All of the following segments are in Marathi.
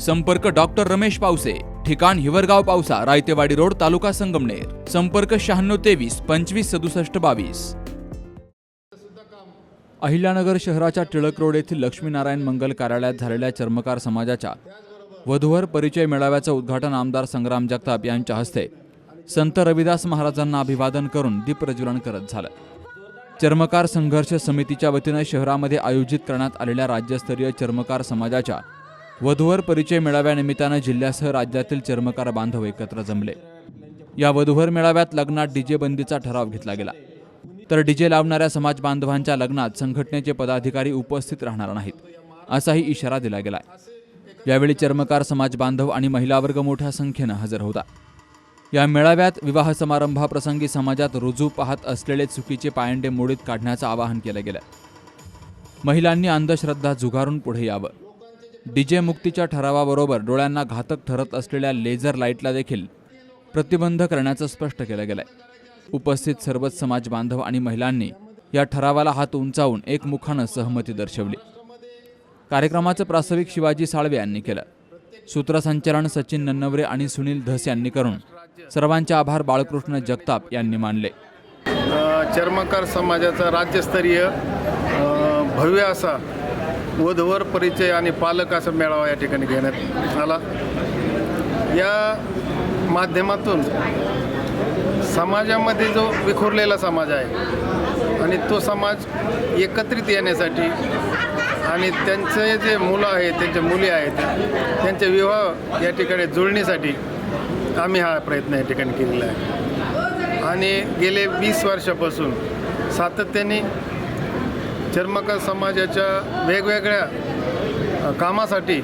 संपर्क डॉक्टर रमेश पावसे ठिकाण हिवरगाव पावसा रायतेवाडी रोड तालुका संगमनेर. संपर्क शहाण्णव तेवीस पंचवीस सदुसष्ट बावीस. अहिल्यानगर शहराच्या टिळक रोड येथील लक्ष्मीनारायण मंगल कार्यालयात झालेल्या चर्मकार समाजाच्या वधूवर परिचय मेळाव्याचं उद्घाटन आमदार संग्राम जगताप यांच्या हस्ते संत रविदास महाराजांना अभिवादन करून दीप प्रज्वलन करत झालं. चर्मकार संघर्ष समितीच्या वतीनं शहरामध्ये आयोजित करण्यात आलेल्या राज्यस्तरीय चर्मकार समाजाच्या वधूवर परिचय मेळाव्यानिमित्तानं जिल्ह्यासह राज्यातील चर्मकार बांधव एकत्र जमले. या वधूवर मेळाव्यात लग्नात डीजे बंदीचा ठराव घेतला गेला. तर डीजे लावणाऱ्या समाज बांधवांच्या लग्नात संघटनेचे पदाधिकारी उपस्थित राहणार नाहीत असाही इशारा दिला गेला यावेळी चर्मकार समाज बांधव आणि महिला वर्ग मोठ्या संख्येनं हजर होता. या मेळाव्यात विवाह समारंभाप्रसंगी समाजात रुजू पाहत असलेले चुकीचे पायंडे मोडीत काढण्याचं आवाहन केलं गेलं. महिलांनी अंधश्रद्धा झुगारून पुढे यावं. डीजे मुक्तीच्या ठरावाबरोबर डोळ्यांना घातक ठरत असलेल्या लेझर लाईटला देखील प्रतिबंध करण्याचं स्पष्ट केलं गेलंय. उपस्थित सर्वच समाज बांधव आणि महिलांनी या ठरावाला हात उंचावून एकमुखानं सहमती दर्शवली. कार्यक्रमाचं प्रास्ताविक शिवाजी साळवे यांनी केलं. सूत्रसंचालन सचिन नन्नवरे आणि सुनील धस यांनी करून सर्वांचे आभार बाळकृष्ण जगताप यांनी मानले. चर्मकार समाजाचा राज्यस्तरीय भव्य असा वधवर परिचय आणि पालक असा मेळावा या ठिकाणी घेण्यात आला. या माध्यमातून समाजामध्ये जो विखुरलेला समाज आहे आणि तो समाज एकत्रित येण्यासाठी आणि त्यांचे जे मुलं आहेत त्यांचे मुली आहेत त्यांचे विवाह या ठिकाणी जुळण्यासाठी आम्ही हा प्रयत्न या ठिकाणी केलेला आहे. आणि गेले वीस वर्षापासून सातत्याने चर्मकार समाजाच्या वेगवेगळ्या कामासाठी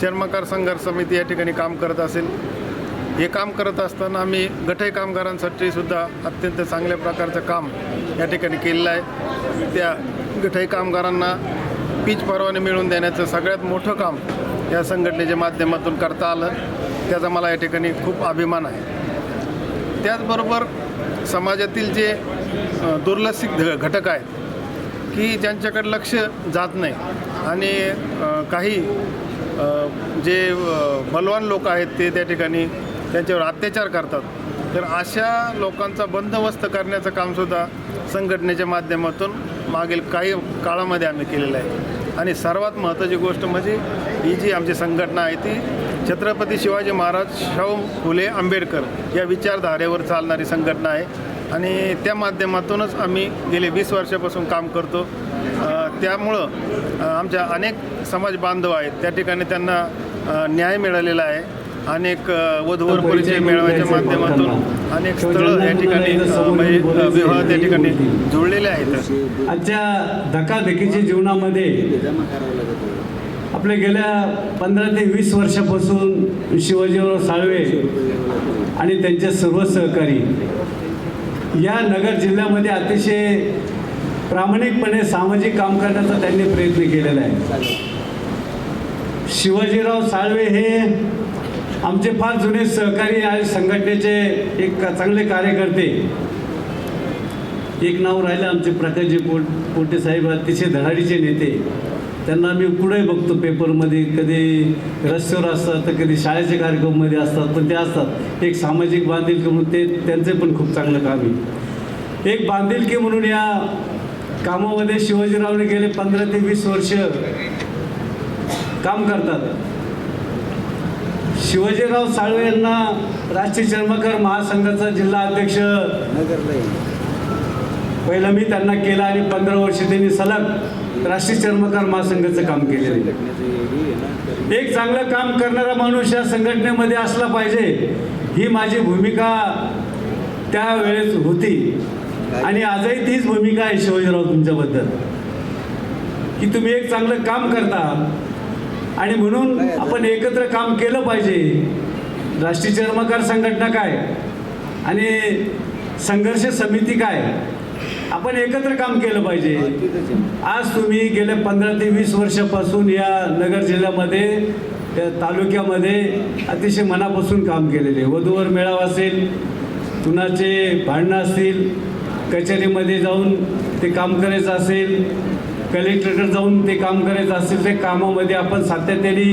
चर्मकार संघर्ष समिती या ठिकाणी काम करत असेल. हे काम करत असताना आम्ही गठई कामगारांसाठी सुद्धा अत्यंत चांगल्या प्रकारचं काम या ठिकाणी केलेलं आहे. त्या गठई कामगारांना पीच परवाने मिळवून देण्याचं सगळ्यात मोठं काम या संघटनेच्या माध्यमातून करता आलं. त्याचा मला या ठिकाणी खूप अभिमान आहे. त्याचबरोबर समाजातील जे दुर्लक्षित घ- घटक आहेत की ज्यांच्याकडे लक्ष जात नाही. आणि काही जे बलवान लोक आहेत ते त्या ठिकाणी त्यांच्यावर अत्याचार करतात. तर अशा लोकांचा बंदोबस्त करण्याचं कामसुद्धा संघटनेच्या माध्यमातून मागील काही काळामध्ये आम्ही केलेलं आहे. आणि सर्वात महत्त्वाची गोष्ट म्हणजे ही जी आमची संघटना आहे ती छत्रपती शिवाजी महाराज शाहू फुले आंबेडकर या विचारधारेवर चालणारी संघटना आहे. आणि त्या माध्यमातूनच आम्ही गेले वीस वर्षापासून काम करतो. त्यामुळं आमच्या अनेक समाज बांधव आहेत. त्या ठिकाणी त्यांना न्याय मिळालेला आहे. अनेक वधूवर परिचय मेळाव्याच्या माध्यमातून अनेक स्थळं या ठिकाणी म्हणजे, विवाह त्या ठिकाणी जुळलेले आहेत. आजच्या धकाधकीच्या जीवनामध्ये आपल्या गेल्या पंधरा ते वीस वर्षापासून शिवाजीराव साळवे आणि त्यांचे सर्व सहकारी या नगर जिल्ह्यामध्ये अतिशय प्रामाणिकपणे सामाजिक काम करण्याचा त्यांनी प्रयत्न केलेला आहे. शिवाजीराव साळवे हे आमचे फार जुने सहकारी आणि संघटनेचे एक चांगले कार्यकर्ते. एक नाव राहिलं आमचे प्रकाशजी पोट पोटे साहेब अतिशय धडाडीचे नेते. त्यांना मी कुठेही बघतो पेपरमध्ये कधी रस्त्यावर असतात तर कधी शाळेच्या कार्यक्रममध्ये असतात पण ते असतात. एक सामाजिक बांधिलकी म्हणून ते त्यांचे पण खूप चांगलं काम आहे. एक बांधिलकी म्हणून या कामामध्ये शिवाजीरावने गेले पंधरा ते वीस वर्ष काम करतात. शिवाजीराव साळवे यांना राष्ट्रीय चर्मकार महासंघाचा जिल्हा अध्यक्ष पहिलं मी त्यांना केलं आणि पंधरा वर्ष त्यांनी सलग राष्ट्रीय चर्मकार महासंघाचं काम केलेलं आहे. एक चांगलं काम करणारा माणूस या संघटनेमध्ये असला पाहिजे ही माझी भूमिका त्यावेळेस होती. आणि आजही तीच भूमिका आहे शिवाजीराव तुमच्याबद्दल की तुम्ही एक चांगलं काम करता. आणि म्हणून आपण एकत्र काम केलं पाहिजे. राष्ट्रीय चर्मकार संघटना काय? आणि संघर्ष समिती काय? आपण एकत्र काम केलं पाहिजे. आज तुम्ही गेल्या पंधरा ते वीस वर्षापासून या नगर जिल्ह्यामध्ये त्या तालुक्यामध्ये अतिशय मनापासून काम केलेले. वधूवर मेळावा असेल कुणाचे भांडणं असतील कचेरीमध्ये जाऊन ते काम करायचं असेल कलेक्टरकडे जाऊन ते काम करायचं असेल ते कामामध्ये आपण सातत्याने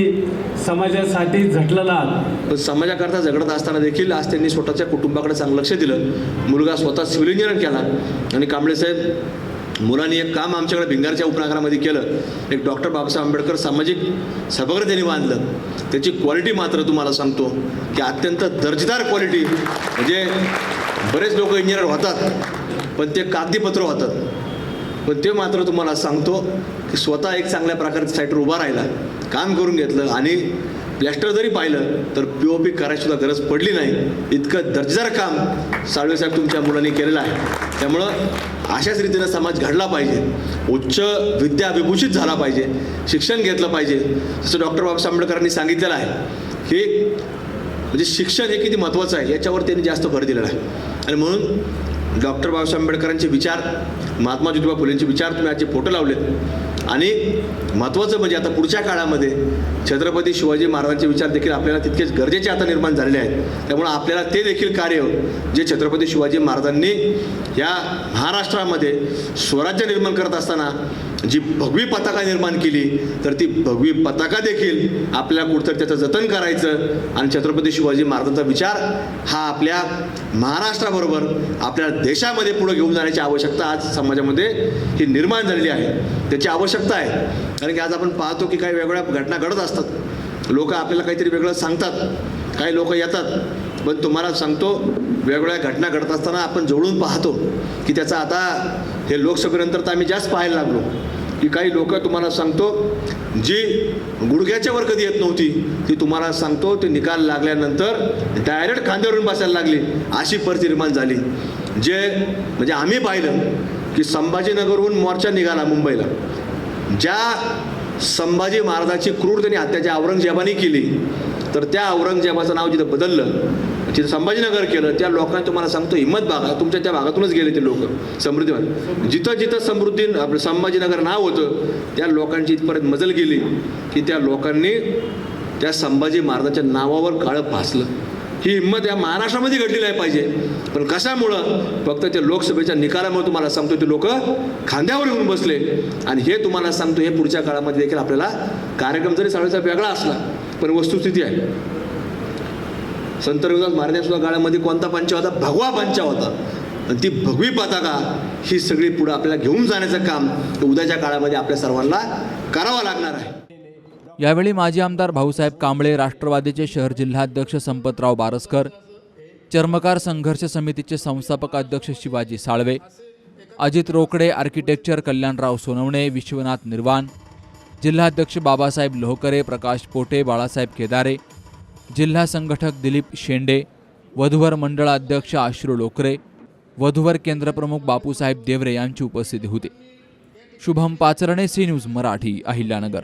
समाजासाठी झटलेला आहात. पण समाजाकरता झगडत असताना देखील आज त्यांनी स्वतःच्या कुटुंबाकडे चांगलं लक्ष दिलं. मुलगा स्वतः सिव्हिल इंजिनिअर केला. आणि कांबळे साहेब मुलांनी एक काम आमच्याकडे भिंगारच्या उपनगरामध्ये केलं. एक डॉक्टर बाबासाहेब आंबेडकर सामाजिक सभागृह त्यांनी बांधलं. त्याची क्वालिटी मात्र तुम्हाला सांगतो की अत्यंत दर्जेदार क्वालिटी. म्हणजे बरेच लोक इंजिनियर होतात पण ते कागदीपत्र होतात. पण ते मात्र तुम्हाला सांगतो की स्वतः एक चांगल्या प्रकारच्या साईटवर उभा राहिला काम करून घेतलं आणि प्लॅस्टर जरी पाहिलं तर पी ओ पी करायचीसुद्धा गरज पडली नाही. इतकं दर्जेदार काम साळवे साहेब तुमच्या मुलांनी केलेलं आहे. त्यामुळं अशाच रीतीनं समाज घडला पाहिजे. उच्च विद्या विभूषित झाला पाहिजे. शिक्षण घेतलं पाहिजे. जसं डॉक्टर बाबासाहेब आंबेडकरांनी सांगितलेलं आहे की म्हणजे शिक्षण हे किती महत्त्वाचं आहे याच्यावर त्यांनी जास्त भर दिलेला आहे. आणि म्हणून डॉक्टर बाबासाहेब आंबेडकरांचे विचार महात्मा ज्योतिबा फुलेंचे विचार तुम्ही आजचे फोटो लावलेत आणि महत्त्वाचं म्हणजे आता पुढच्या काळामध्ये छत्रपती शिवाजी महाराजांचे विचार देखील आपल्याला तितकेच गरजेचे आता निर्माण झालेले आहेत. त्यामुळं आपल्याला ते देखील कार्य जे छत्रपती शिवाजी महाराजांनी या महाराष्ट्रामध्ये स्वराज्य निर्माण करत असताना जी भगवी पताका निर्माण केली तर ती भगवी पताका देखील आपल्याला कुठंतरी त्याचं जतन करायचं आणि छत्रपती शिवाजी महाराजांचा विचार हा आपल्या महाराष्ट्राबरोबर आपल्या देशामध्ये पुढे घेऊन जाण्याची आवश्यकता आज समाजामध्ये ही निर्माण झालेली आहे. त्याची आवश्यक आवश्यकता आहे. कारण की आज आपण पाहतो की काही वेगवेगळ्या घटना घडत असतात. लोक आपल्याला काहीतरी वेगळं सांगतात. काही लोक येतात. पण तुम्हाला सांगतो वेगवेगळ्या घटना घडत असताना आपण जवळून पाहतो की त्याचा आता हे लोकसभेनंतर तर आम्ही जास्त पाहायला लागलो. की काही लोक तुम्हाला सांगतो जी गुडघ्याच्यावर कधी येत नव्हती ती तुम्हाला सांगतो ते निकाल लागल्यानंतर डायरेक्ट खांद्यावरून बसायला लागली. अशी परिस्थिती निर्माण झाली. जे म्हणजे आम्ही पाहिलं की संभाजीनगरहून मोर्चा निघाला मुंबईला. ज्या संभाजी महाराजाची क्रूर त्यांनी हत्या ज्या औरंगजेबाने केली तर त्या औरंगजेबाचं नाव जिथं बदललं जिथं संभाजीनगर केलं त्या लोकांनी तुम्हाला सांगतो हिंमत भागा. तुमच्या त्या भागातूनच गेले ते लोक समृद्धी जिथं जिथं समृद्धी आपलं संभाजीनगर नाव होतं त्या लोकांची इथपर्यंत मजल गेली की त्या लोकांनी त्या संभाजी महाराजांच्या नावावर काळं फासलं. ही हिंमत या महाराष्ट्रामध्ये घडली नाही पाहिजे. पण कशामुळं? फक्त त्या लोकसभेच्या निकालामुळे तुम्हाला सांगतो ते लोक खांद्यावर येऊन बसले. आणि हे तुम्हाला सांगतो हे पुढच्या काळामध्ये देखील आपल्याला कार्यक्रम जरी सगळ्याचा वेगळा असला पण वस्तुस्थिती आहे. संत रविदास महाराजांच्या काळामध्ये कोणता पंचा होता? भगवा पंचा होता. आणि ती भगवी पताका ही सगळी पुढं आपल्याला घेऊन जाण्याचं काम उद्याच्या काळामध्ये आपल्या सर्वांना करावं लागणार आहे. यावेळी माजी आमदार भाऊसाहेब कांबळे राष्ट्रवादीचे शहर जिल्हाध्यक्ष संपतराव बारसकर चर्मकार संघर्ष समितीचे संस्थापक अध्यक्ष शिवाजी साळवे अजित रोकडे आर्किटेक्चर कल्याणराव सोनवणे विश्वनाथ निर्वाण जिल्हाध्यक्ष बाबासाहेब लोहकरे प्रकाश पोटे बाळासाहेब केदारे जिल्हा संघटक दिलीप शेंडे वधूवर मंडळाध्यक्ष आश्रू लोकरे वधूवर केंद्रप्रमुख बापूसाहेब देवरे यांची उपस्थिती होती. Shubham Pacharne C news Marathi Ahilyanagar.